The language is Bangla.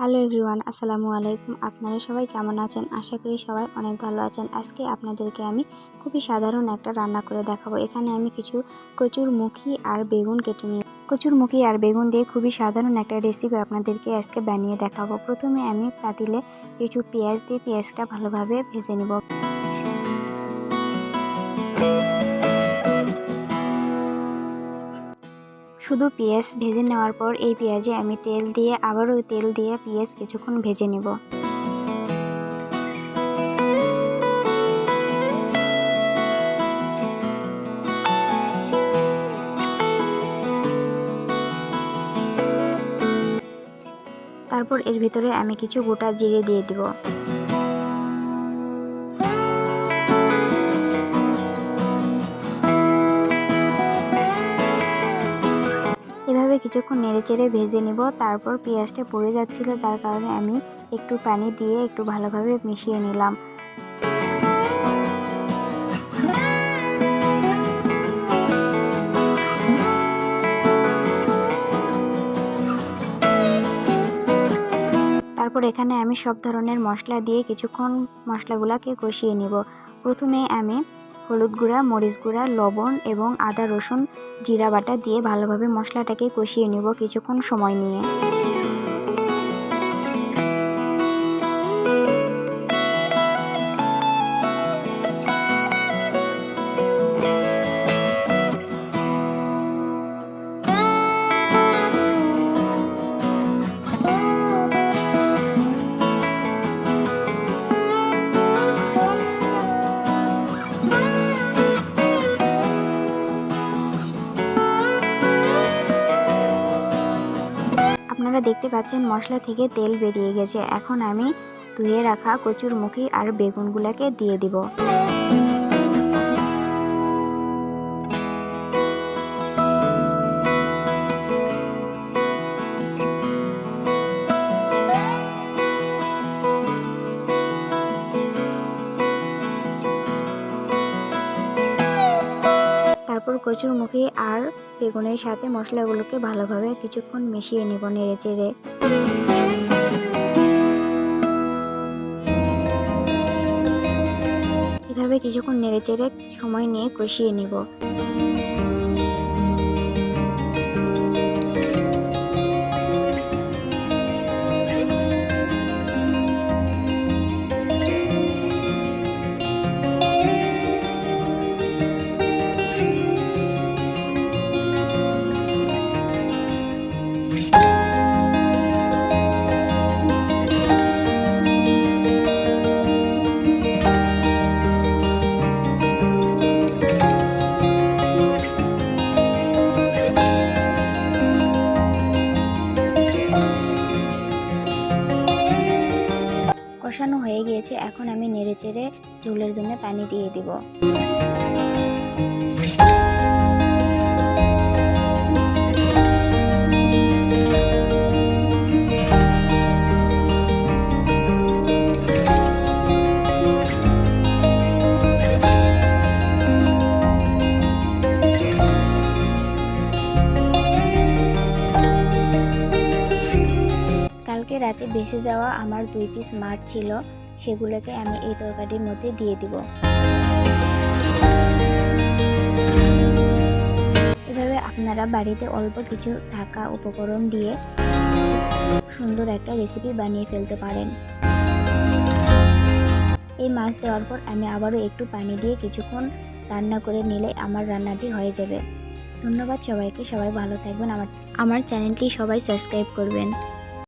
হ্যালো এভরিওয়ান, আসসালামু আলাইকুম। আপনারা সবাই কেমন আছেন? আশা করি সবাই অনেক ভালো আছেন। আজকে আপনাদেরকে আমি খুবই সাধারণ একটা রান্না করে দেখাবো। এখানে আমি কিছু কচুর মুখি আর বেগুন কেটে নিই কচুর মুখি আর বেগুন দিয়ে খুবই সাধারণ একটা রেসিপি আপনাদেরকে আজকে বানিয়ে দেখাবো। প্রথমে আমি পাতিলে কিছু পেঁয়াজ দিয়ে পেঁয়াজটা ভালোভাবে ভেজে নিব। শুধু পেঁয়াজ ভেজে নেওয়ার পর এই পেঁয়াজে আমি তেল দিয়ে, আবারও তেল দিয়ে পেঁয়াজ কিছুক্ষণ ভেজে নেব। তারপর এর ভিতরে আমি কিছু গোটা জিরে দিয়ে দিব। এভাবে কিছুক্ষণ নেড়ে চেড়ে ভেজে নিব, তারপর পেঁয়াজটা পড়ে যাচ্ছিল, যার কারণে আমি একটু পানি দিয়ে একটু ভালোভাবে মিশিয়ে নিলাম। তারপর এখানে আমি সব ধরনের মশলা দিয়ে কিছুক্ষণ মশলাগুলোকে কষিয়ে নিব। প্রথমে আমি হলুদ গুঁড়া, মরিচ গুঁড়া, লবণ এবং আদা, রসুন, জিরা বাটা দিয়ে ভালোভাবে মশলাটাকে কষিয়ে নিব কিছুক্ষণ সময় নিয়ে। আপনারা দেখতে পাচ্ছেন মশলা থেকে তেল বেরিয়ে গেছে। এখন আমি ধুয়ে রাখা কচুর মুখি আর বেগুনগুলোকে দিয়ে দিব। তারপর কচুর মুখি আর বেগুনের সাথে মশলাগুলোকে ভালোভাবে কিছুক্ষণ মিশিয়ে নিব নেড়ে চেড়ে। এভাবে কিছুক্ষণ নেড়ে চেড়ে সময় নিয়ে কষিয়ে নিব। কষানো হয়ে গিয়েছে এখন আমি নেড়ে চেড়ে ঝোলের জন্য পানি দিয়ে দিব। রাতে ভেসে যাওয়া আমার দুই পিস মাছ ছিল, সেগুলোকে আমি এই তরকারির মধ্যে দিয়ে দিব। এভাবে আপনারা বাড়িতে অল্প কিছু থাকা উপকরণ দিয়ে সুন্দর একটা রেসিপি বানিয়ে ফেলতে পারেন। এই মাছ দেওয়ার পর আমি আবারও একটু পানি দিয়ে কিছুক্ষণ রান্না করে নিলে আমার রান্নাটি হয়ে যাবে। ধন্যবাদ সবাইকে, সবাই ভালো থাকবেন। আমার আমার চ্যানেলটি সবাই সাবস্ক্রাইব করবেন।